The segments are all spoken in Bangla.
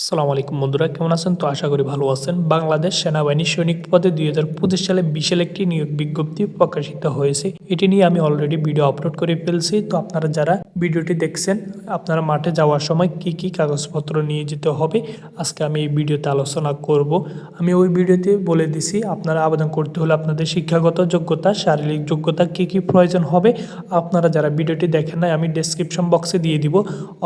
আসসালামু আলাইকুম বন্ধুরা, কেমন আছেন? তো আশা করি ভালো আছেন। বাংলাদেশ সেনাবাহিনী সৈনিক পদে দুই হাজার পঁচিশ সালে বিশাল একটি নিয়োগ বিজ্ঞপ্তি প্রকাশিত হয়েছে। এটি নিয়ে আমি অলরেডি ভিডিও আপলোড করে ফেলছি। তো আপনারা যারা ভিডিওটি দেখছেন, আপনারা মাঠে যাওয়ার সময় কি কি কাগজপত্র নিয়ে যেতে হবে, আজকে আমি এই ভিডিওতে আলোচনা করব। আমি ওই ভিডিওতে বলে দিছি, আপনারা আবেদন করতে হলে আপনাদের শিক্ষাগত যোগ্যতা, শারীরিক যোগ্যতা কি কি প্রয়োজন হবে, আপনারা যারা ভিডিওটি দেখেন নাই, আমি ডেসক্রিপশন বক্সে দিয়ে দিব,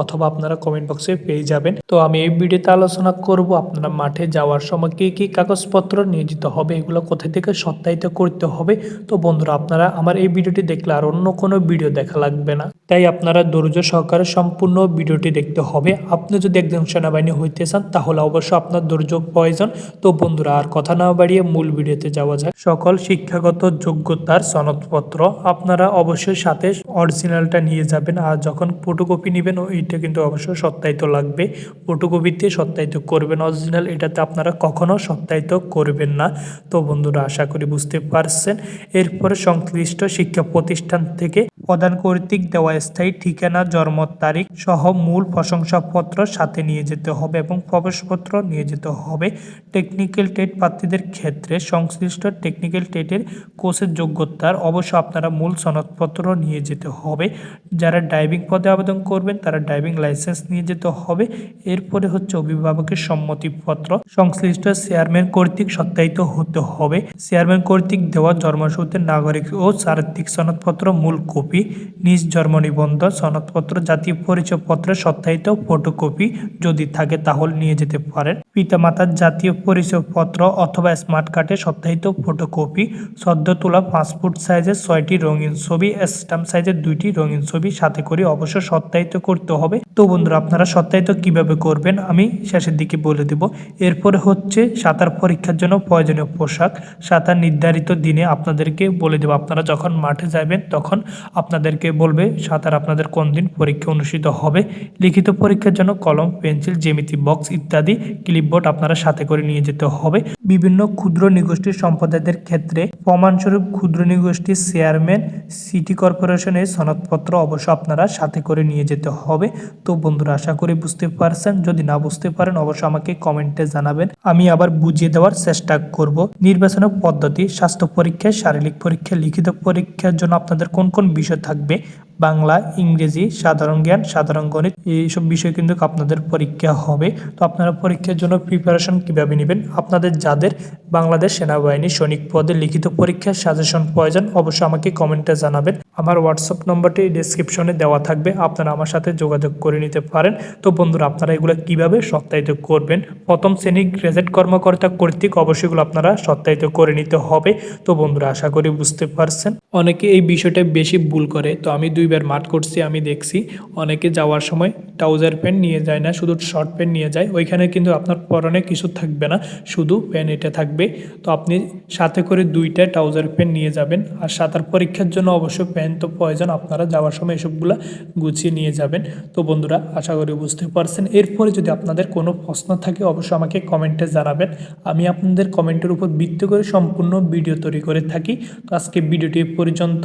অথবা আপনারা কমেন্ট বক্সে পেয়ে যাবেন। তো আমি এই ভিডিওতে আলোচনা করব। আপনারা মাঠে যাওয়ার সময় কী কী কাগজপত্র নিয়ে যেতে হবে, এগুলো কোথায় থেকে সত্যায়িত করতে হবে? তো বন্ধুরা, আপনারা আমার এই ভিডিওটি দেখলে আর অন্য কোনো ভিডিও দেখা লাগবে না। তাই আপনারা ধৈর্য সহকারে সম্পূর্ণ ভিডিওটি দেখতে হবে। আপনি যদি একজন সেনাবাহিনী হইতে চান, তাহলে অবশ্য আপনার ধৈর্য প্রয়োজন। তো বন্ধুরা, আর কথা না বাড়িয়ে মূল ভিডিওতে যাওয়া যায় সকল শিক্ষাগত যোগ্যতার সনদপত্র আপনারা অবশ্যই সাথে অরিজিনালটা নিয়ে যাবেন। আর যখন ফটোকপি নেবেন, ওইটা কিন্তু অবশ্যই সত্যায়িত লাগবে। ফটোকপিতে সত্যায়িত করবেন। অরিজিনাল এটাতে আপনারা কখনো সত্যায়িত করবেন না। তো বন্ধুরা, আশা করি বুঝতে পারছেন। এরপরে সংশ্লিষ্ট শিক্ষা প্রতিষ্ঠান থেকে প্রদান কর্তৃক দেওয়া স্থায়ী ঠিকানা, জন্ম তারিখ সহ মূল প্রশংসাপত্র সাথে নিয়ে যেতে হবে এবং প্রবেশপত্র নিয়ে যেতে হবে। টেকনিক্যাল টেট প্রার্থীদের ক্ষেত্রে সংশ্লিষ্ট টেকনিক্যাল টেটের কোর্সের যোগ্যতার অবশ্য আপনারা মূল সনদপত্র নিয়ে যেতে হবে। যারা ড্রাইভিং পদে আবেদন করবেন, তারা ড্রাইভিং লাইসেন্স নিয়ে যেতে হবে। এরপরে হচ্ছে অভিভাবকের সম্মতিপত্র সংশ্লিষ্ট চেয়ারম্যান কর্তৃক সত্যায়িত হতে হবে। চেয়ারম্যান কর্তৃক দেওয়া জন্মসূত্রের নাগরিক ও চারিত্রিক সনদপত্র, মূল কপি, নিজ জন্ম নিবন্ধ সনদপত্র, জাতীয় পরিচয়পত্রের সত্যায়িত ফটোকপি যদি থাকে তাহলে নিয়ে যেতে পারেন। পিতামাতার জাতীয় পরিচয়পত্র অথবা স্মার্ট কার্ডের সত্যায়িত ফটোকপি সদ্য তোলা পাসপোর্ট সাইজের ছয়টি রঙিন ছবি, স্ট্যাম্প সাইজের দুইটি রঙিন ছবি সাথে করে অবশ্য সত্যায়িত করতে হবে। তো বন্ধুরা, আপনারা সত্যায়িত কীভাবে করবেন আমি শেষের দিকে বলে দেব। এরপরে হচ্ছে সাঁতার পরীক্ষার জন্য প্রয়োজনীয় পোশাক। সাঁতার নির্ধারিত দিনে আপনাদেরকে বলে দেব, আপনারা যখন মাঠে যাবেন তখন আপনাদেরকে বলবে সাঁতার আপনাদের কোন দিন পরীক্ষা অনুষ্ঠিত হবে। লিখিত পরীক্ষার জন্য কলম, পেন্সিল, জ্যামিতি, বক্স ইত্যাদি, ক্লিপবোর্ড আপনারা সাথে করে নিয়ে যেতে হবে। বিভিন্ন ক্ষুদ্র নিগোষ্ঠীর সম্প্রদায়দের ক্ষেত্রে প্রমাণস্বরূপ ক্ষুদ্র নিগোষ্ঠীর চেয়ারম্যান, সিটি কর্পোরেশনের সনদপত্র অবশ্য আপনারা সাথে করে নিয়ে যেতে হবে। তো বন্ধুরা, আশা করি বুঝতে পারছেন। যদি না বুঝতে পারেন, অবশ্য আমাকে কমেন্টে জানাবেন। আমি আবার বুঝিয়ে দেওয়ার চেষ্টা করব। নির্বাচনের পদ্ধতি, স্বাস্থ্য পরীক্ষা, শারীরিক পরীক্ষা, লিখিত পরীক্ষার জন্য আপনাদের কোন কোন বিষয় থাকবে বাংলা, ইংরেজি, সাধারণ জ্ঞান, সাধারণ গণিত এইসব বিষয়ে কিন্তু আপনাদের পরীক্ষা হবে। তো আপনারা পরীক্ষার জন্য প্রিপারেশন কীভাবে নেবেন? আপনাদের যাদের বাংলাদেশ সেনাবাহিনী সৈনিক পদে লিখিত পরীক্ষার সাজেশন প্রয়োজন, অবশ্যই আমাকে কমেন্টে জানাবেন। আমার হোয়াটসঅ্যাপ নম্বরটি ডিসক্রিপশনে দেওয়া থাকবে, আপনারা আমার সাথে যোগাযোগ করে নিতে পারেন। তো বন্ধুরা, আপনারা এগুলো কীভাবে সত্যায়িত করবেন? প্রথম শ্রেণি গ্রেজেট কর্মকর্তা কর্তৃক অবশ্যই এগুলো আপনারা সত্যায়িত করে নিতে হবে। তো বন্ধুরা, আশা করি বুঝতে পারছেন। অনেকে এই বিষয়টা বেশি ভুল করে, তো আমি দুইবার মাঠ করছি, আমি দেখছি। অনেকে যাওয়ার সময় ট্রাউজার প্যান্ট নিয়ে যায় না, শুধু শর্ট প্যান্ট নিয়ে যায়। ওইখানে কিন্তু আপনার পরনে কিছু থাকবে না, শুধু প্যান্ট এটা থাকবে। তো আপনি সাথে করে দুইটা ট্রাউজার প্যান্ট নিয়ে যাবেন। আর সাঁতার পরীক্ষার জন্য অবশ্য প্যান্ট তো প্রয়োজন, আপনারা যাওয়ার সময় এসবগুলো গুছিয়ে নিয়ে যাবেন। তো বন্ধুরা, আশা করি বুঝতে পারছেন। এরপরে যদি আপনাদের কোনো প্রশ্ন থাকে, অবশ্যই আমাকে কমেন্টে জানাবেন। আমি আপনাদের কমেন্টের উপর ভিত্তি করে সম্পূর্ণ ভিডিও তৈরি করে থাকি। তো আজকে ভিডিওটি পর্যন্ত।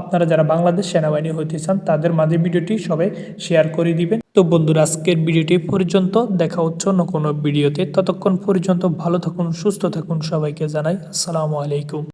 আপনারা যারা বাংলাদেশ সেনাবাহিনী হতে চান, তাদের মাঝে ভিডিওটি সবাই শেয়ার করে দিবেন। তো বন্ধুরা, আজকের ভিডিওটি পর্যন্ত। দেখা হচ্ছে অন্য কোনো ভিডিওতে। ততক্ষণ পর্যন্ত ভালো থাকুন, সুস্থ থাকুন সবাইকে জানাই। আসসালামু আলাইকুম।